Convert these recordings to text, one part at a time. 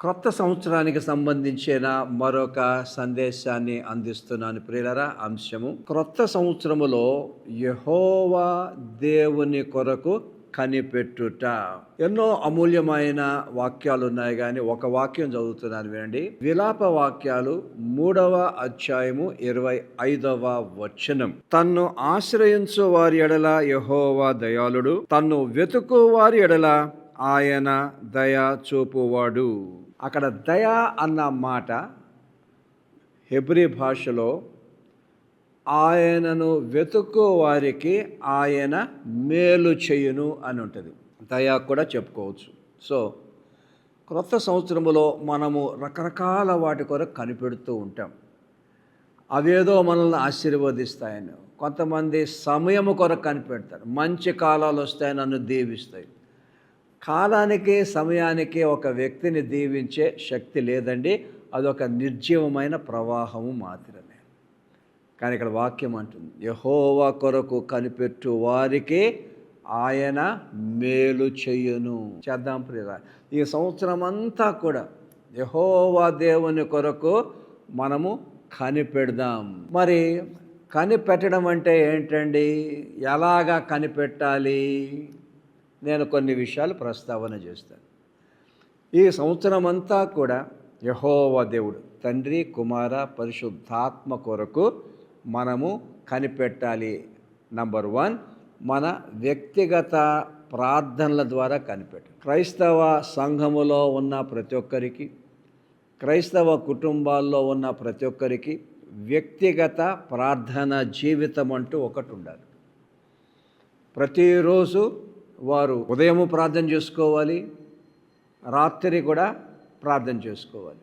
క్రొత్త సంవత్సరానికి సంబంధించిన మరొక సందేశాన్ని అందిస్తున్నాను ప్రియులరా అంశము క్రొత్త సంవత్సరములో యహోవా దేవుని కొరకు కనిపెట్టుట. ఎన్నో అమూల్యమైన వాక్యాలు ఉన్నాయి కానీ ఒక వాక్యం చదువుతున్నాను వినండి. విలాప వాక్యాలు మూడవ అధ్యాయము ఇరవై ఐదవ వచనం. తన్ను ఆశ్రయించు వారి ఎడల యహోవా దయాళుడు తన్ను వెతుకు వారి ఎడల ఆయన దయ చూపువాడు. అక్కడ దయ అన్న మాట హెబ్రి భాషలో ఆయనను వెతుక్కో వారికి ఆయన మేలు చేయును అని ఉంటుంది. దయా కూడా చెప్పుకోవచ్చు. సో క్రొత్త సంవత్సరములో మనము రకరకాల వాటి కొరకు కనిపెడుతూ ఉంటాం. అవేదో మనల్ని ఆశీర్వదిస్తాయని. కొంతమంది సమయము కొరకు కనిపెడతారు. మంచి కాలాలు వస్తాయి నన్ను దీవిస్తాయి. కాలానికి సమయానికి ఒక వ్యక్తిని దీవించే శక్తి లేదండి. అదొక నిర్జీవమైన ప్రవాహము మాత్రమే. కానీ ఇక్కడ వాక్యం అంటుంది యహోవా కొరకు కనిపెట్టు వారికి ఆయన మేలు చెయ్యను చేద్దాం ప్రియ ఈ సంవత్సరం అంతా కూడా యహోవా దేవుని కొరకు మనము కనిపెడదాం. మరి కనిపెట్టడం అంటే ఏంటండి? ఎలాగా కనిపెట్టాలి? నేను కొన్ని విషయాలు ప్రస్తావన చేస్తాను. ఈ సంవత్సరం అంతా కూడా యహోవ దేవుడు తండ్రి కుమార పరిశుద్ధాత్మ కొరకు మనము కనిపెట్టాలి. నంబర్ వన్ మన వ్యక్తిగత ప్రార్థనల ద్వారా కనిపెట్టాలి. క్రైస్తవ సంఘములో ఉన్న ప్రతి ఒక్కరికి క్రైస్తవ కుటుంబాల్లో ఉన్న ప్రతి ఒక్కరికి వ్యక్తిగత ప్రార్థన జీవితం అంటూ ఒకటి ఉండాలి. ప్రతిరోజు వారు ఉదయము ప్రార్థన చేసుకోవాలి రాత్రి కూడా ప్రార్థన చేసుకోవాలి.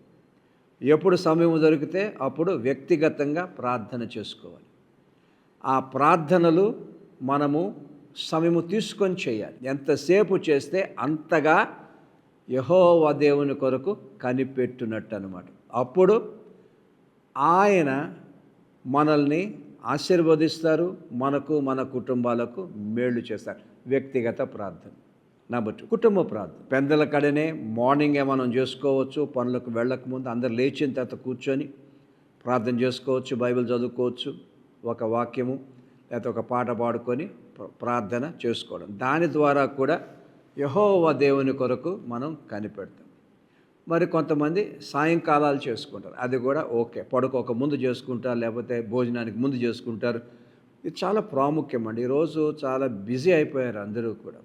ఎప్పుడు సమయం దొరికితే అప్పుడు వ్యక్తిగతంగా ప్రార్థన చేసుకోవాలి. ఆ ప్రార్థనలు మనము సమయము తీసుకొని చేయాలి. ఎంతసేపు చేస్తే అంతగా యహోవ దేవుని కొరకు కనిపెట్టునట్టు అనమాట అప్పుడు ఆయన మనల్ని ఆశీర్వదిస్తారు మనకు మన కుటుంబాలకు మేళ్ళు చేస్తారు. వ్యక్తిగత ప్రార్థన. నెంబర్ టూ కుటుంబ ప్రార్థన. పెద్దల కడనే మార్నింగే మనం చేసుకోవచ్చు పనులకు వెళ్ళక ముందు అందరు లేచిన తర్వాత కూర్చొని ప్రార్థన చేసుకోవచ్చు బైబిల్ చదువుకోవచ్చు ఒక వాక్యము లేకపోతే ఒక పాట పాడుకొని ప్రార్థన చేసుకోవడం. దాని ద్వారా కూడా యహోవ దేవుని కొరకు మనం కనిపెడతాం. మరి కొంతమంది సాయంకాలాలు చేసుకుంటారు. అది కూడా ఓకే. పడుకోక ముందు చేసుకుంటారు లేకపోతే భోజనానికి ముందు చేసుకుంటారు. ఇది చాలా ప్రాముఖ్యం అండి ఈరోజు చాలా బిజీ అయిపోయారు అందరూ కూడా.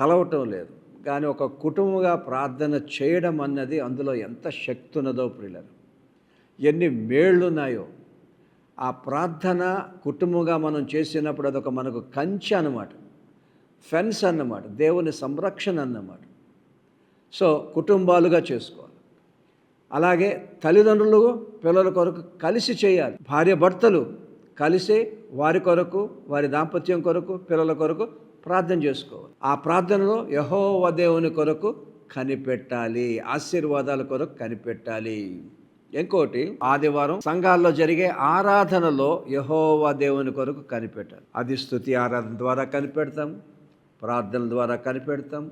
కలవటం లేదు. కానీ ఒక కుటుంబంగా ప్రార్థన చేయడం అన్నది అందులో ఎంత శక్తి ఉన్నదో ప్రియులరు. ఎన్ని మేళ్ళు ఉన్నాయో ఆ ప్రార్థన కుటుంబంగా మనం చేసినప్పుడు అదొక మనకు కంచె అన్నమాట. ఫెన్స్ అన్నమాట. దేవుని సంరక్షణ అన్నమాట. సో కుటుంబాలుగా చేసుకోవాలి. అలాగే తల్లిదండ్రులు పిల్లల కొరకు కలిసి చేయాలి. భార్య భర్తలు కలిసి వారి కొరకు వారి దాంపత్యం కొరకు పిల్లల కొరకు ప్రార్థన చేసుకోవాలి. ఆ ప్రార్థనలో యహోవ దేవుని కొరకు కనిపెట్టాలి. ఆశీర్వాదాల కొరకు కనిపెట్టాలి. ఇంకోటి ఆదివారం సంఘాల్లో జరిగే ఆరాధనలో యహోవ దేవుని కొరకు కనిపెట్టాలి. అది స్థుతి ఆరాధన ద్వారా కనిపెడతాం ప్రార్థనల ద్వారా కనిపెడతాం.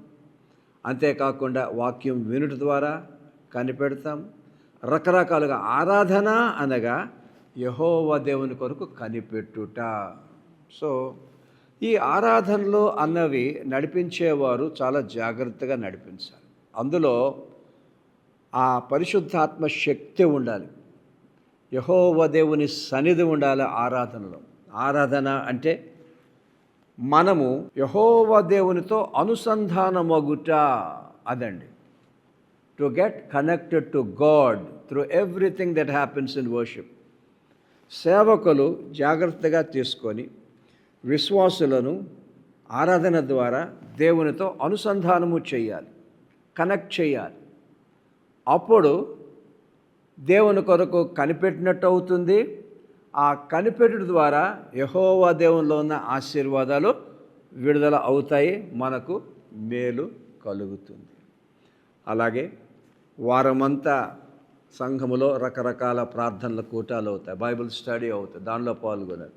అంతేకాకుండా వాక్యం వినుట ద్వారా కనిపెడతాం. రకరకాలుగా ఆరాధన అనగా యహోవ దేవుని కొరకు కనిపెట్టుట. సో ఈ ఆరాధనలు అన్నవి నడిపించేవారు చాలా జాగ్రత్తగా నడిపించాలి. అందులో ఆ పరిశుద్ధాత్మ శక్తి ఉండాలి. యహోవ దేవుని సన్నిధి ఉండాలి ఆరాధనలో. ఆరాధన అంటే మనము యహోవ దేవునితో అనుసంధానమగుట అదండి. To get connected to God through everything that happens in worship. సేవకులు జాగ్రత్తగా తీసుకొని విశ్వాసులను ఆరాధన ద్వారా దేవునితో అనుసంధానము చేయాలి కనెక్ట్ చేయాలి. అప్పుడు దేవుని కొరకు కనిపెట్టినట్టు అవుతుంది. ఆ కనిపెట్టు ద్వారా యహోవా దేవునిలో ఉన్న ఆశీర్వాదాలు విడుదల అవుతాయి మనకు మేలు కలుగుతుంది. అలాగే వారమంతా సంఘములో రకరకాల ప్రార్థనల కూటాలు అవుతాయి. బైబిల్ స్టడీ అవుతాయి. దానిలో పాల్గొనాలి.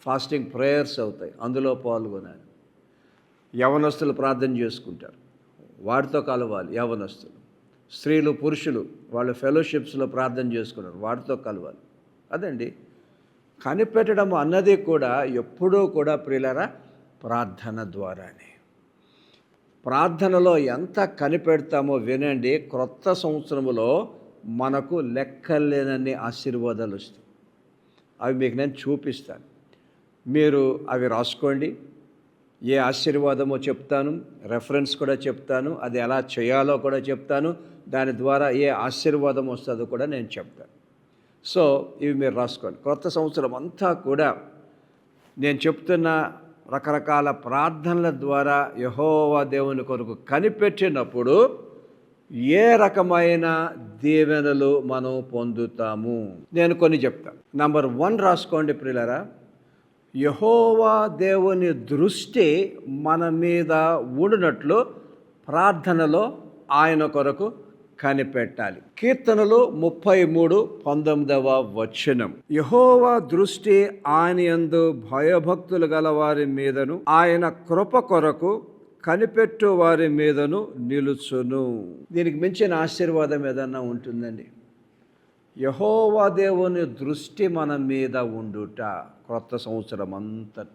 ఫాస్టింగ్ ప్రేయర్స్ అవుతాయి. అందులో పాల్గొనాలి. యవనస్తులు ప్రార్థన చేసుకుంటారు. వాటితో కలవాలి యవనస్తులు. స్త్రీలు పురుషులు వాళ్ళు ఫెలోషిప్స్లో ప్రార్థన చేసుకున్నారు. వాటితో కలవాలి. అదండి. కనిపెట్టడం అన్నది కూడా ఎప్పుడూ కూడా ప్రియులరా ప్రార్థన ద్వారానే. ప్రార్థనలో ఎంత కనిపెడతామో వినండి. క్రొత్త సంవత్సరములో మనకు లెక్కలేనన్ని ఆశీర్వాదాలు వస్తాయి. అవి మీకు నేను చూపిస్తాను. మీరు అవి రాసుకోండి. ఏ ఆశీర్వాదమో చెప్తాను. రెఫరెన్స్ కూడా చెప్తాను. అది ఎలా చేయాలో కూడా చెప్తాను. దాని ద్వారా ఏ ఆశీర్వాదం వస్తుందో కూడా నేను చెప్తాను. సో ఇవి మీరు రాసుకోండి. కొత్త సంవత్సరం అంతా కూడా నేను చెప్తున్న రకరకాల ప్రార్థనల ద్వారా యహోవా దేవుని కొరకు కనిపెట్టినప్పుడు ఏ రకమైన దీవెనలు మనం పొందుతాము? నేను కొన్ని చెప్తాను నంబర్ వన్ రాసుకోండి ప్రియులరా. యహోవా దేవుని దృష్టి మన మీద ఉండినట్లు ప్రార్థనలో ఆయన కొరకు కనిపెట్టాలి. కీర్తనలు ముప్పై మూడు పంతొమ్మిదవ వచనం. యహోవా దృష్టి ఆయన యందు భయభక్తులు గల వారి మీదను ఆయన కృప కొరకు కనిపెట్టు వారి మీదను నిలుచును. దీనికి మించిన ఆశీర్వాదం ఏదన్నా ఉంటుందండి? యహోవా దేవుని దృష్టి మన మీద ఉండుట క్రొత్త సంవత్సరం అంతట.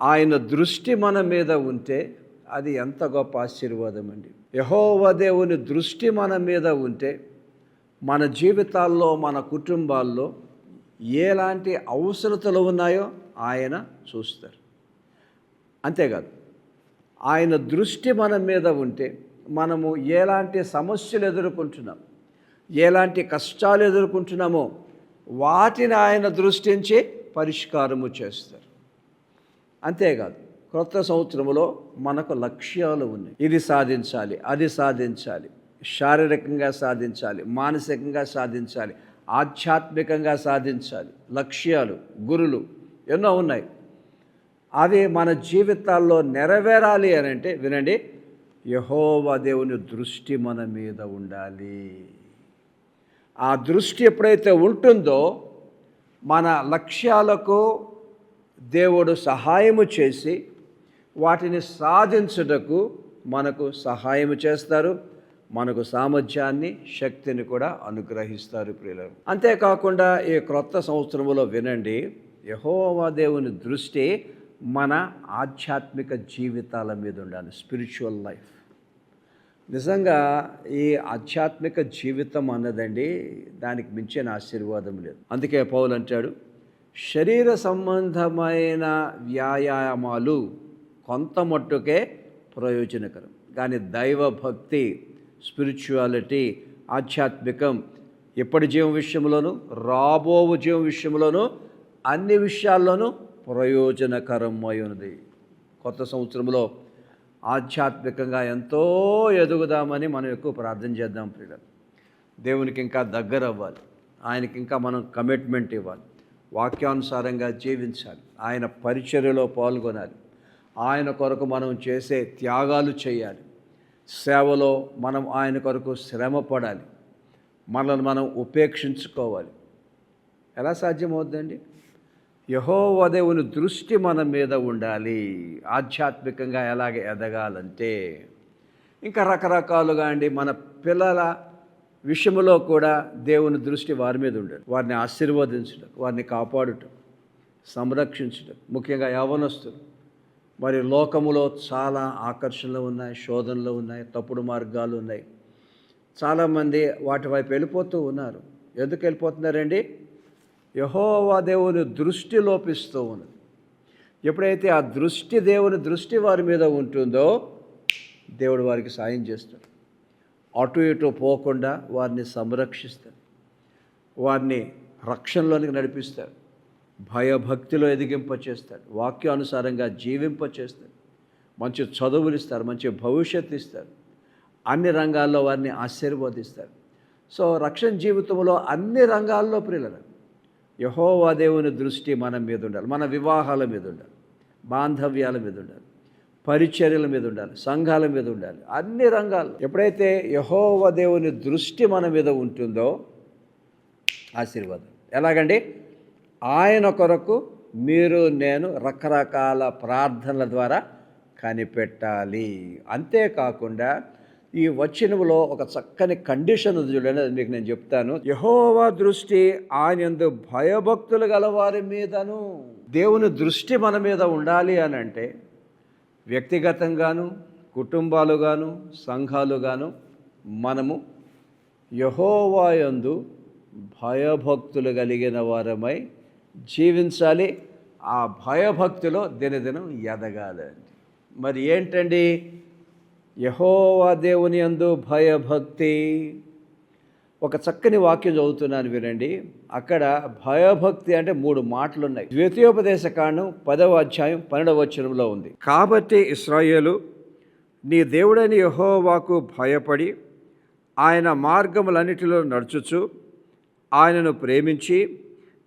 ఆయన దృష్టి మన మీద ఉంటే అది ఎంత గొప్ప ఆశీర్వాదం అండి. యహోవా దేవుని దృష్టి మన మీద ఉంటే మన జీవితాల్లో మన కుటుంబాల్లో ఎలాంటి అవసరతలు ఉన్నాయో ఆయన చూస్తారు. అంతేకాదు ఆయన దృష్టి మన మీద ఉంటే మనము ఎలాంటి సమస్యలు ఎదుర్కొంటున్నాం? ఎలాంటి కష్టాలు ఎదుర్కొంటున్నామో వాటిని ఆయన దృష్టించి పరిష్కారము చేస్తారు. అంతేకాదు క్రొత్త సంవత్సరంలో మనకు లక్ష్యాలు ఉన్నాయి. ఇది సాధించాలి అది సాధించాలి శారీరకంగా సాధించాలి మానసికంగా సాధించాలి ఆధ్యాత్మికంగా సాధించాలి లక్ష్యాలు గురులు ఎన్నో ఉన్నాయి. అవి మన జీవితాల్లో నెరవేరాలి అని అంటే వినండి యహోవా దేవుని దృష్టి మన మీద ఉండాలి. ఆ దృష్టి ఎప్పుడైతే ఉంటుందో మన లక్ష్యాలకు దేవుడు సహాయము చేసి వాటిని సాధించుటకు మనకు సహాయము చేస్తారు మనకు సామర్థ్యాన్ని శక్తిని కూడా అనుగ్రహిస్తారు ప్రియులు అంతేకాకుండా ఈ క్రొత్త సంవత్సరంలో వినండి యహోవా దేవుని దృష్టి మన ఆధ్యాత్మిక జీవితాల మీద ఉండాలి స్పిరిచువల్ లైఫ్ నిజంగా ఈ ఆధ్యాత్మిక జీవితం అన్నదండి దానికి మించిన ఆశీర్వాదం లేదు. అందుకే పౌలు అంటాడు శరీర సంబంధమైన వ్యాయామాలు కొంత మట్టుకే ప్రయోజనకరం. కానీ దైవభక్తి స్పిరిచువాలిటీ ఆధ్యాత్మికం ఇప్పటి జీవం విషయంలోనూ రాబో జీవం విషయంలోనూ అన్ని విషయాల్లోనూ ప్రయోజనకరమై ఉన్నది కొత్త సంవత్సరంలో ఆధ్యాత్మికంగా ఎంతో ఎదుగుదామని మనం ఎక్కువ ప్రార్థన చేద్దాం ప్రియులు దేవునికి ఇంకా దగ్గర అవ్వాలి ఆయనకి ఇంకా మనం కమిట్మెంట్ ఇవ్వాలి. వాక్యానుసారంగా జీవించాలి. ఆయన పరిచర్యలో పాల్గొనాలి. ఆయన కొరకు మనం చేసే త్యాగాలు చేయాలి. సేవలో మనం ఆయన కొరకు శ్రమ పడాలి. మనల్ని మనం ఉపేక్షించుకోవాలి. ఎలా సాధ్యమవుద్దండి యహోవదేవుని దృష్టి మన మీద ఉండాలి. ఆధ్యాత్మికంగా ఎలాగ ఎదగాలంటే ఇంకా రకరకాలుగా అండి మన పిల్లల విషయంలో కూడా దేవుని దృష్టి వారి మీద ఉండాలి వారిని ఆశీర్వదించడం వారిని కాపాడటం సంరక్షించడం ముఖ్యంగా యవనస్తులు. మరి లోకములో చాలా ఆకర్షణలు ఉన్నాయి శోధనలు ఉన్నాయి తప్పుడు మార్గాలు ఉన్నాయి. చాలామంది వాటి వైపు వెళ్ళిపోతూ ఉన్నారు. ఎందుకు వెళ్ళిపోతున్నారండి? యహోవా దేవుని దృష్టి లోపిస్తూ ఉన్నది. ఎప్పుడైతే ఆ దృష్టి దేవుని దృష్టి వారి మీద ఉంటుందో దేవుడు వారికి సాయం చేస్తాడు. అటు ఇటు పోకుండా వారిని సంరక్షిస్తాడు. వారిని రక్షణలోనికి నడిపిస్తాడు. భయభక్తిలో ఎదిగింపచేస్తాడు వాక్యానుసారంగా జీవింపచేస్తాడు మంచి చదువులు ఇస్తారు మంచి భవిష్యత్తు ఇస్తారు అన్ని రంగాల్లో వారిని ఆశీర్వదిస్తారు సో రక్షణ జీవితంలో అన్ని రంగాల్లో ప్రియులరు యహోవా దేవుని దృష్టి మన మీద ఉండాలి. మన వివాహాల మీద ఉండాలి. బాంధవ్యాల మీద ఉండాలి. పరిచర్యల మీద ఉండాలి. సంఘాల మీద ఉండాలి. అన్ని రంగాలు ఎప్పుడైతే యహోవ దేవుని దృష్టి మన మీద ఉంటుందో ఆశీర్వాదం. ఎలాగండి? ఆయన కొరకు మీరు నేను రకరకాల ప్రార్థనల ద్వారా కనిపెట్టాలి. అంతేకాకుండా ఈ వచనములో ఒక చక్కని కండిషన్ ఉంది చూడండి అది మీకు నేను చెప్తాను. యహోవా దృష్టి ఆయనందు భయభక్తులు గలవారి మీదను. దేవుని దృష్టి మన మీద ఉండాలి అని అంటే వ్యక్తిగతంగాను కుటుంబాలుగాను సంఘాలుగాను మనము యహోవాయందు భయభక్తులు కలిగిన వారమై జీవించాలి. ఆ భయభక్తిలో దినదినం ఎదగాలండి. మరి ఏంటండి? యహోవా దేవుని యందు భయభక్తి. ఒక చక్కని వాక్యం చదువుతున్నాను వినండి. అక్కడ భయభక్తి అంటే మూడు మాటలు ఉన్నాయి ద్వితీయోపదేశ కాండం పదవ అధ్యాయం పన్నెండవ వచనంలో ఉంది. కాబట్టి ఇస్రాయేలు నీ దేవుడని యహోవాకు భయపడి ఆయన మార్గములన్నిటిలో నడుచుచు ఆయనను ప్రేమించి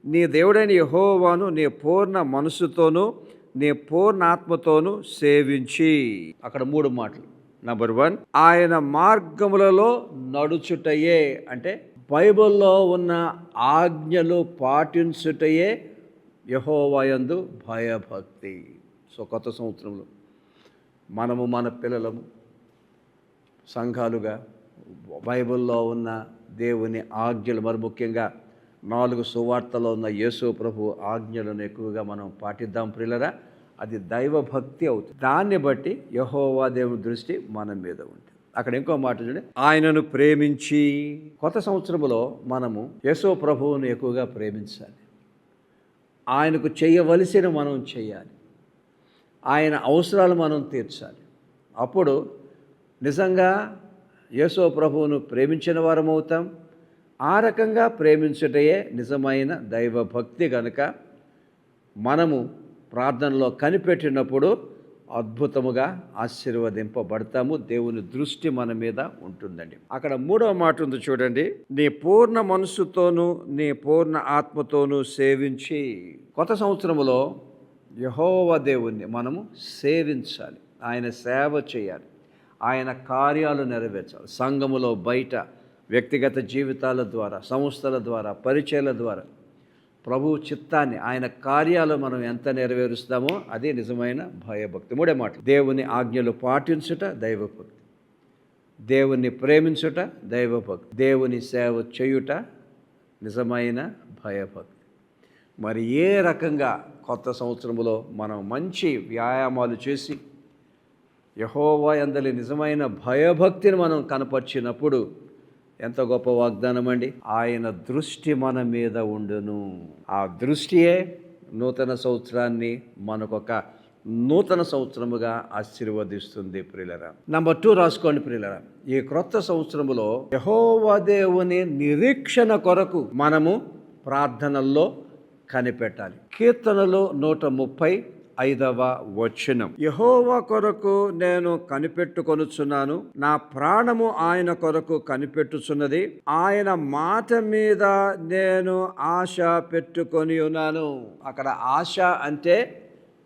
నీ దేవుడైన యహోవాను నీ పూర్ణ మనసుతోనూ నీ పూర్ణాత్మతోనూ సేవించి. అక్కడ మూడు మాటలు. నంబర్ వన్ ఆయన మార్గములలో నడుచుటయే. అంటే బైబిల్లో ఉన్న ఆజ్ఞలు పాటించుటయే యహోవయందు భయభక్తి. సో కొత్త సంవత్సరంలో మనము మన పిల్లలము సంఘాలుగా బైబిల్లో ఉన్న దేవుని ఆజ్ఞలు మరి ముఖ్యంగా నాలుగు సువార్తలో ఉన్న యేసు ప్రభు ఆజ్ఞలను ఎక్కువగా మనం పాటిద్దాం ప్రిల్లరా అది దైవభక్తి అవుతుంది. దాన్ని బట్టి యహోవా దేవుని దృష్టి మన మీద ఉంటుంది. అక్కడ ఇంకో మాట చూడండి. ఆయనను ప్రేమించి కొత్త సంవత్సరంలో మనము యశో ప్రభువును ఎక్కువగా ప్రేమించాలి. ఆయనకు చేయవలసిన మనం చేయాలి. ఆయన అవసరాలు మనం తీర్చాలి. అప్పుడు నిజంగా యేసో ప్రభువును ప్రేమించిన వారం అవుతాం. ఆ రకంగా ప్రేమించుటయే నిజమైన దైవభక్తి కనుక మనము ప్రార్థనలో కనిపెట్టినప్పుడు అద్భుతముగా ఆశీర్వదింపబడతాము. దేవుని దృష్టి మన మీద ఉంటుందండి. అక్కడ మూడవ మాట ఉంది చూడండి. నీ పూర్ణ మనస్సుతోనూ నీ పూర్ణ ఆత్మతోనూ సేవించి కొత్త సంవత్సరములో యహోవ దేవుణ్ణి మనము సేవించాలి. ఆయన సేవ చేయాలి. ఆయన కార్యాలు నెరవేర్చాలి. సంఘములో బయట వ్యక్తిగత జీవితాల ద్వారా సంస్థల ద్వారా పరిచయాల ద్వారా ప్రభు చిత్తాన్ని ఆయన కార్యాలు మనం ఎంత నెరవేరుస్తామో అదే నిజమైన భయభక్తి. మూడే మాట దేవుని ఆజ్ఞలు పాటించుట దైవభక్తి. దేవుణ్ణి ప్రేమించుట దైవభక్తి. దేవుని సేవ చేయుట నిజమైన భయభక్తి. మరి ఏ రకంగా కొత్త సంవత్సరంలో మనం మంచి వ్యాయామాలు చేసి యహోవా ఎందలి నిజమైన భయభక్తిని మనం కనపరిచినప్పుడు ఎంత గొప్ప వాగ్దానం అండి? ఆయన దృష్టి మన మీద ఉండును. ఆ దృష్టియే నూతన సంవత్సరాన్ని మనకొక నూతన సంవత్సరముగా ఆశీర్వదిస్తుంది ప్రియులరా. నంబర్ టూ రాసుకోండి ప్రియులరా. ఈ క్రొత్త సంవత్సరములో యహోవా దేవుని నిరీక్షణ కొరకు మనము ప్రార్థనల్లో కనిపెట్టాలి. కీర్తనలు నూట ముప్పై ఐదవ వచనం. యహోవ కొరకు నేను కనిపెట్టుకొనుచున్నాను. నా ప్రాణము ఆయన కొరకు కనిపెట్టుచున్నది. ఆయన మాట మీద నేను ఆశ పెట్టుకొని ఉన్నాను. అక్కడ ఆశ అంటే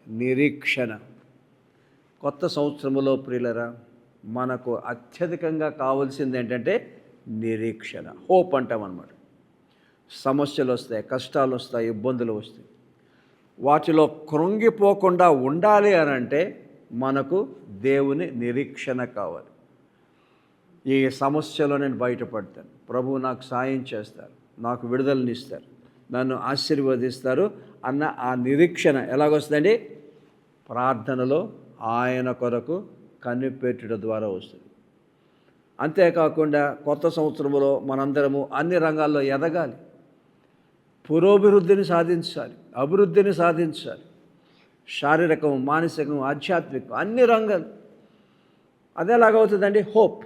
నిరీక్షణ. కొత్త సంవత్సరములో ప్రియులరా మనకు అత్యధికంగా కావాల్సింది ఏంటంటే నిరీక్షణ హోప్ అంటాం అన్నమాట సమస్యలు వస్తాయి కష్టాలు వస్తాయి ఇబ్బందులు వస్తాయి. వాటిలో కృంగిపోకుండా ఉండాలి అని అంటే మనకు దేవుని నిరీక్షణ కావాలి. ఈ సమస్యలో నేను బయటపడతాను. ప్రభువు నాకు సాయం చేస్తారు. నాకు విడుదలనిస్తారు నన్ను ఆశీర్వదిస్తారు అన్న ఆ నిరీక్షణ ఎలాగొస్తుందండి? ప్రార్థనలో ఆయన కొరకు కనిపెట్టుట ద్వారా వస్తుంది. అంతేకాకుండా కొత్త సంవత్సరంలో మనందరము అన్ని రంగాల్లో ఎదగాలి. పురోభివృద్ధిని సాధించాలి అభివృద్ధిని సాధించాలి. శారీరకం మానసికం ఆధ్యాత్మికం అన్ని రంగాలు. అదేలాగవుతుందండి హోప్.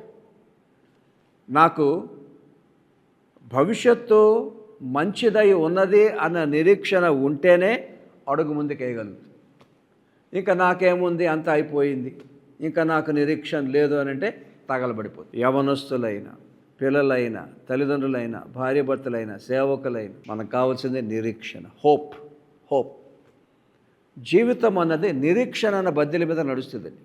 నాకు భవిష్యత్తు మంచిదై ఉన్నది అన్న నిరీక్షణ ఉంటేనే అడుగు ముందుకేయగలుగుతుంది ఇంకా నాకేముంది? అంత అయిపోయింది. ఇంకా నాకు నిరీక్షణ లేదు అని అంటే తగలబడిపోతుంది యవనస్తులైనా పిల్లలైన తల్లిదండ్రులైన భార్యభర్తలైన సేవకులైన మనకు కావాల్సింది నిరీక్షణ హోప్ హోప్ జీవితం అన్నది నిరీక్షణ అన్న బద్దెల మీద నడుస్తుందండి.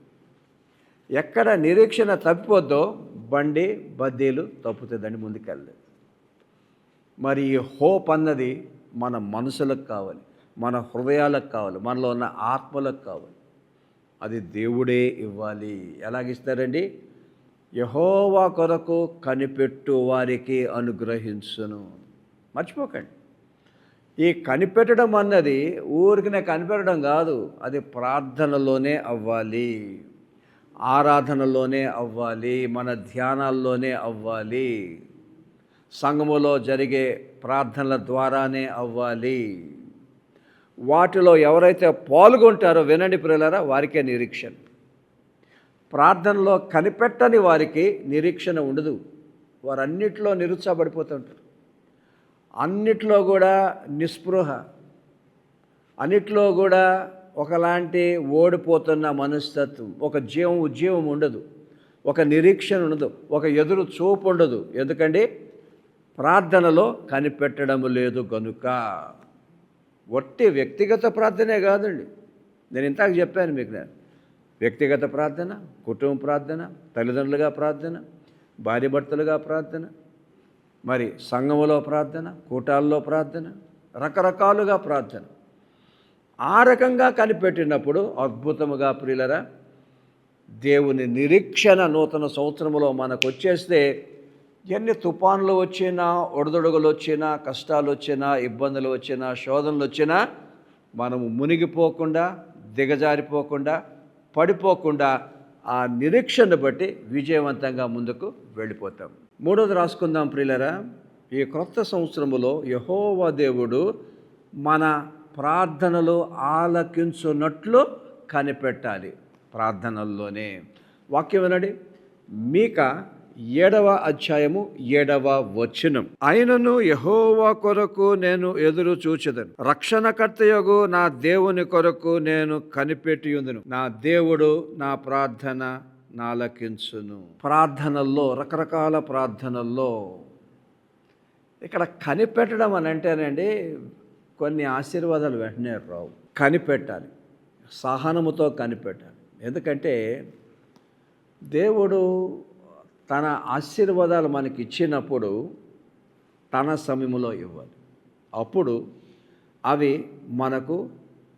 ఎక్కడ నిరీక్షణ తప్పిపోద్దో బండి బద్దీలు తప్పుతుందండి ముందుకెళ్ళదు. మరి ఈ హోప్ అన్నది మన మనసులకు కావాలి మన హృదయాలకు కావాలి మనలో ఉన్న ఆత్మలకు కావాలి. అది దేవుడే ఇవ్వాలి. ఎలాగిస్తారండి? యహోవా కొరకు కనిపెట్టు వారికి అనుగ్రహించును. మర్చిపోకండి. ఈ కనిపెట్టడం అన్నది ఊరికినే కనిపెట్టడం కాదు అది ప్రార్థనలోనే అవ్వాలి. ఆరాధనలోనే అవ్వాలి మన ధ్యానాల్లోనే అవ్వాలి. సంఘములో జరిగే ప్రార్థనల ద్వారానే అవ్వాలి. వాటిలో ఎవరైతే పాల్గొంటారో వినండి పిల్లలారా వారికే నిరీక్షణ. ప్రార్థనలో కనిపెట్టని వారికి నిరీక్షణ ఉండదు. వారన్నిటిలో నిరుత్సాహపడిపోతుంటారు అన్నిట్లో కూడా నిస్పృహ. అన్నిట్లో కూడా ఒకలాంటి ఓడిపోతున్న మనస్తత్వం ఒక జీవం ఉద్యమం ఉండదు. ఒక నిరీక్షణ ఉండదు. ఒక ఎదురు చూపు ఉండదు. ఎందుకంటే ప్రార్థనలో కనిపెట్టడం లేదు గనుక. ఒట్టి వ్యక్తిగత ప్రార్థనే కాదండి. నేను ఇంతకు చెప్పాను మీకు నేను. వ్యక్తిగత ప్రార్థన కుటుంబ ప్రార్థన తల్లిదండ్రులుగా ప్రార్థన భార్యభర్తలుగా ప్రార్థన మరి సంఘములో ప్రార్థన కూటాల్లో ప్రార్థన రకరకాలుగా ప్రార్థన. ఆ రకంగా కనిపెట్టినప్పుడు అద్భుతముగా ప్రియులరా దేవుని నిరీక్షణ నూతన సంవత్సరంలో మనకు వచ్చేస్తే ఎన్ని తుఫాన్లు వచ్చినా ఒడదొడుగులు వచ్చినా కష్టాలు వచ్చినా ఇబ్బందులు వచ్చినా శోధనలు వచ్చినా మనము మునిగిపోకుండా దిగజారిపోకుండా పడిపోకుండా ఆ నిరీక్షను బట్టి విజయవంతంగా ముందుకు వెళ్ళిపోతాం. మూడోది రాసుకుందాం ప్రియులరా. ఈ క్రొత్త సంవత్సరములో యహోవా దేవుడు మన ప్రార్థనలు ఆలకించున్నట్లు కనిపెట్టాలి. ప్రార్థనల్లోనే వాక్యం వినండి. మీక ఏడవ అధ్యాయము ఏడవ వచనం. ఆయనను యహోవా కొరకు నేను ఎదురు చూచదను. రక్షణకర్తయగు నా దేవుని కొరకు నేను కనిపెట్టి ఉందును నా దేవుడు నా ప్రార్థన నాలకించును. ప్రార్థనల్లో రకరకాల ప్రార్థనల్లో ఇక్కడ కనిపెట్టడం అని అంటేనండి కొన్ని ఆశీర్వాదాలు వెంటనే రావు. కనిపెట్టాలి. సహనముతో కనిపెట్టాలి. ఎందుకంటే దేవుడు తన ఆశీర్వాదాలు మనకి ఇచ్చినప్పుడు తన సమయంలో ఇవ్వాలి. అప్పుడు అవి మనకు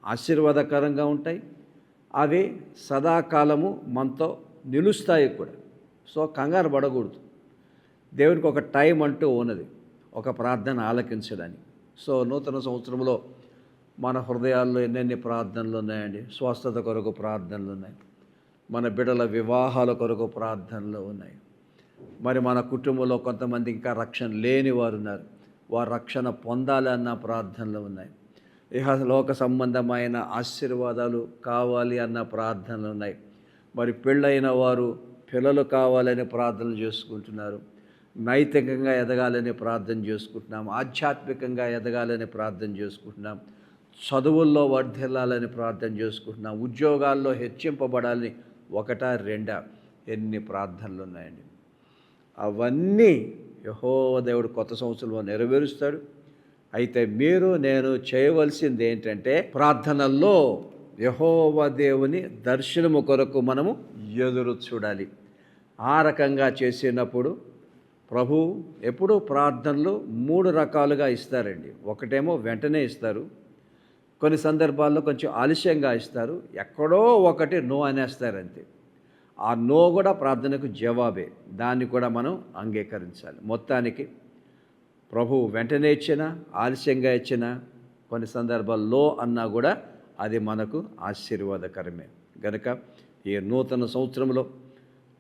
ఆశీర్వాదకరంగా ఉంటాయి. అవి సదాకాలము మనతో నిలుస్తాయి కూడా. సో కంగారు పడకూడదు. దేవునికి ఒక టైం అంటూ ఉన్నది. ఒక ప్రార్థన ఆలకించడానికి. సో నూతన సంవత్సరంలో మన హృదయాల్లో ఎన్నెన్ని ప్రార్థనలు ఉన్నాయండి? స్వస్థత కొరకు ప్రార్థనలు ఉన్నాయి. మన బిడ్డల వివాహాల కొరకు ప్రార్థనలు ఉన్నాయి. మరి మన కుటుంబంలో కొంతమంది ఇంకా రక్షణ లేని వారు ఉన్నారు. వారు రక్షణ పొందాలన్న ప్రార్థనలు ఉన్నాయి. ఇహ లోక సంబంధమైన ఆశీర్వాదాలు కావాలి అన్న ప్రార్థనలు ఉన్నాయి. మరి పెళ్ళైన వారు పిల్లలు కావాలని ప్రార్థనలు చేసుకుంటున్నారు. నైతికంగా ఎదగాలని ప్రార్థన చేసుకుంటున్నాం. ఆధ్యాత్మికంగా ఎదగాలని ప్రార్థన చేసుకుంటున్నాం. చదువుల్లో వర్ధిల్లాలని ప్రార్థన చేసుకుంటున్నాం. ఉద్యోగాల్లో హెచ్చింపబడాలని ఒకటా రెండా ఎన్ని ప్రార్థనలు ఉన్నాయండి. అవన్నీ యహోవ దేవుడు కొత్త సంవత్సరంలో నెరవేరుస్తాడు. అయితే మీరు నేను చేయవలసింది ఏంటంటే ప్రార్థనల్లో యహోవ దేవుని దర్శనము కొరకు మనము ఎదురు చూడాలి. ఆ రకంగా చేసినప్పుడు ప్రభు ఎప్పుడు ప్రార్థనలు మూడు రకాలుగా ఇస్తారండి. ఒకటేమో వెంటనే ఇస్తారు. కొన్ని సందర్భాల్లో కొంచెం ఆలస్యంగా ఇస్తారు. ఎక్కడో ఒకటి నో అనేస్తారు అంతే ఆ నో కూడా ప్రార్థనకు జవాబే. దాన్ని కూడా మనం అంగీకరించాలి. మొత్తానికి ప్రభు వెంటనే ఇచ్చినా ఆలస్యంగా ఇచ్చినా కొన్ని సందర్భాల్లో అన్నా కూడా అది మనకు ఆశీర్వాదకరమే. గనుక ఈ నూతన సంవత్సరంలో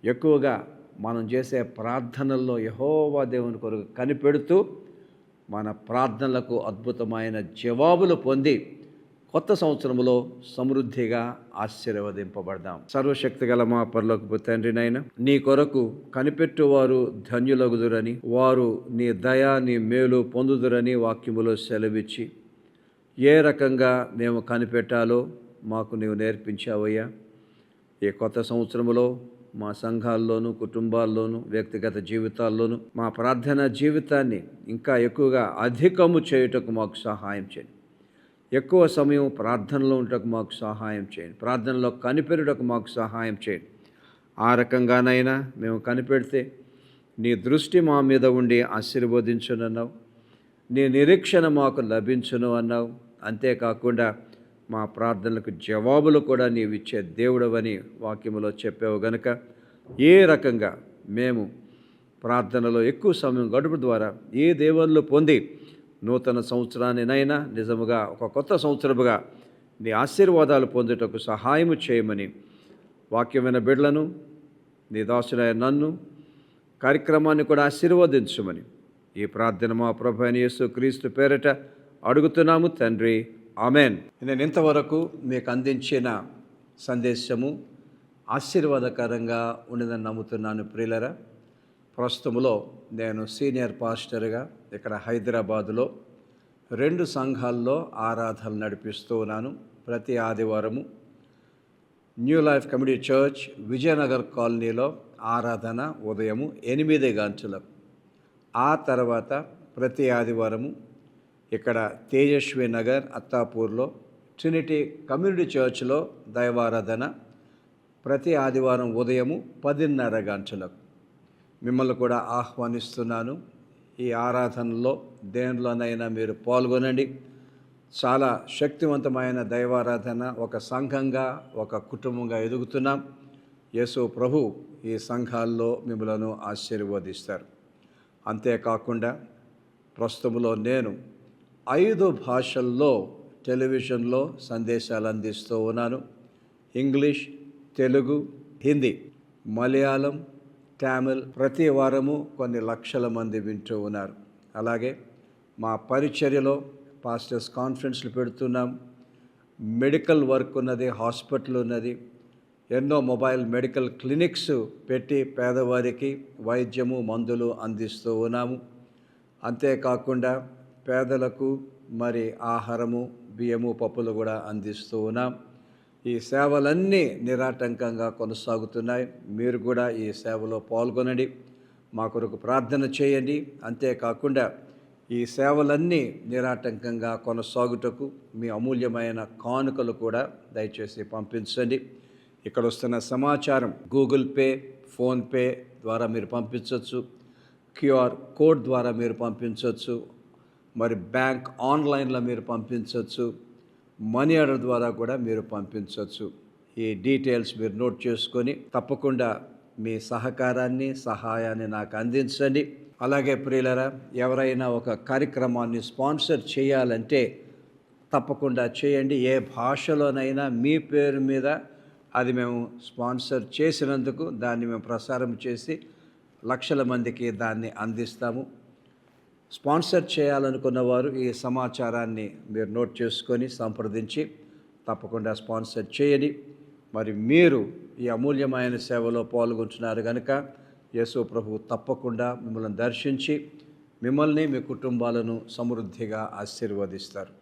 ఎక్కువగా మనం చేసే ప్రార్థనల్లో యహోవా దేవుని కొరకు కనిపెడుతూ మన ప్రార్థనలకు అద్భుతమైన జవాబులు పొంది కొత్త సంవత్సరంలో సమృద్ధిగా ఆశీర్వదింపబడదాం. సర్వశక్తి గల మా పరలోకి తండ్రి నాయన నీ కొరకు కనిపెట్టువారు ధన్యులగుదురని వారు నీ దయా నీ మేలు పొందుదురని వాక్యములో సెలవిచ్చి ఏ రకంగా మేము కనిపెట్టాలో మాకు నీవు నేర్పించావయ్యా. ఈ కొత్త సంవత్సరంలో మా సంఘాల్లోనూ కుటుంబాల్లోనూ వ్యక్తిగత జీవితాల్లోనూ మా ప్రార్థన జీవితాన్ని ఇంకా ఎక్కువగా అధికము చేయుటకు మాకు సహాయం చేయండి. ఎక్కువ సమయం ప్రార్థనలో ఉండటకు మాకు సహాయం చేయండి. ప్రార్థనలో కనిపెరుటకు మాకు సహాయం చేయండి. ఆ రకంగానైనా మేము కనిపెడితే నీ దృష్టి మా మీద ఉండి ఆశీర్వదించునన్నావు. నీ నిరీక్షణ మాకు లభించును అన్నావు. అంతేకాకుండా మా ప్రార్థనలకు జవాబులు కూడా నీవు ఇచ్చే దేవుడవని వాక్యములో చెప్పావు గనుక ఏ రకంగా మేము ప్రార్థనలో ఎక్కువ సమయం గడుపు ద్వారా ఏ దేవుళ్ళు పొంది నూతన సంవత్సరాన్నినైనా నిజముగా ఒక కొత్త సంవత్సరముగా నీ ఆశీర్వాదాలు పొందుటకు సహాయము చేయమని వాక్యమైన బిడ్లను నీ దాసుడైన నన్ను కార్యక్రమాన్ని కూడా ఆశీర్వదించమని ఈ ప్రార్థన మా ప్రభు అని యేసు క్రీస్తు పేరట అడుగుతున్నాము తండ్రి. ఆమెన్. నేను ఇంతవరకు మీకు అందించిన సందేశము ఆశీర్వాదకరంగా ఉన్నదని నమ్ముతున్నాను ప్రియులరా. ప్రస్తుతంలో నేను సీనియర్ పాస్టర్గా ఇక్కడ హైదరాబాదులో రెండు సంఘాల్లో ఆరాధనలు నడిపిస్తూ ఉన్నాను. ప్రతి ఆదివారము new life community church Vijayanagar కాలనీలో ఆరాధన ఉదయము ఎనిమిది గంటలకు. ఆ తర్వాత ప్రతి ఆదివారము ఇక్కడ తేజస్వి నగర్ అత్తాపూర్లో ట్రినిటీ కమ్యూనిటీ చర్చ్లో దైవారాధన ప్రతి ఆదివారం ఉదయము పదిన్నర గంటలకు. మిమ్మల్ని కూడా ఆహ్వానిస్తున్నాను. ఈ ఆరాధనలో దేనిలోనైనా మీరు పాల్గొనండి. చాలా శక్తివంతమైన దైవారాధన ఒక సంఘంగా ఒక కుటుంబంగా ఎదుగుతున్నాం. యేసు ప్రభు ఈ సంఘాల్లో మిమ్మలను ఆశీర్వదిస్తారు. అంతేకాకుండా ప్రస్తుతంలో నేను ఐదు భాషల్లో టెలివిజన్లో సందేశాలు అందిస్తూ ఉన్నాను. ఇంగ్లీష్ తెలుగు హిందీ మలయాళం టామిల్ ప్రతి వారము కొన్ని లక్షల మంది వింటూ ఉన్నారు. అలాగే మా పరిచర్యలో పాస్టర్స్ కాన్ఫరెన్స్లు పెడుతున్నాం. మెడికల్ వర్క్ ఉన్నది హాస్పిటల్ ఉన్నది. ఎన్నో మొబైల్ మెడికల్ క్లినిక్స్ పెట్టి పేదవారికి వైద్యము మందులు అందిస్తూ ఉన్నాము. అంతేకాకుండా పేదలకు మరి ఆహారము బియ్యము పప్పులు కూడా అందిస్తూ ఉన్నాం. ఈ సేవలన్నీ నిరాటంకంగా కొనసాగుతున్నాయి. మీరు కూడా ఈ సేవలో పాల్గొనండి. మా కొరకు ప్రార్థన చేయండి. అంతేకాకుండా ఈ సేవలన్నీ నిరాటంకంగా కొనసాగుటకు మీ అమూల్యమైన కానుకలు కూడా దయచేసి పంపించండి. ఇక్కడ వస్తున్న సమాచారం గూగుల్ పే ఫోన్పే ద్వారా మీరు పంపించవచ్చు క్యూఆర్ కోడ్ ద్వారా మీరు పంపించవచ్చు మరి బ్యాంక్ ఆన్లైన్లో మీరు పంపించవచ్చు మనీ ఆర్డర్ ద్వారా కూడా మీరు పంపించవచ్చు. ఈ డీటెయిల్స్ మీరు నోట్ చేసుకొని తప్పకుండా మీ సహకారాన్ని సహాయాన్ని నాకు అందించండి. అలాగే ప్రియులరా ఎవరైనా ఒక కార్యక్రమాన్ని స్పాన్సర్ చేయాలంటే తప్పకుండా చేయండి. ఏ భాషలోనైనా మీ పేరు మీద అది మేము స్పాన్సర్ చేసినందుకు దాన్ని మేము ప్రసారం చేసి లక్షల మందికి దాన్ని అందిస్తాము. స్పాన్సర్ చేయాలనుకున్న వారు ఈ సమాచారాన్ని మీరు నోట్ చేసుకొని సంప్రదించి తప్పకుండా స్పాన్సర్ చేయని మరి మీరు ఈ అమూల్యమైన సేవలో పాల్గొంటున్నారు కనుక యేసు ప్రభు తప్పకుండా మిమ్మల్ని దర్శించి మిమ్మల్ని మీ కుటుంబాలను సమృద్ధిగా ఆశీర్వదిస్తారు.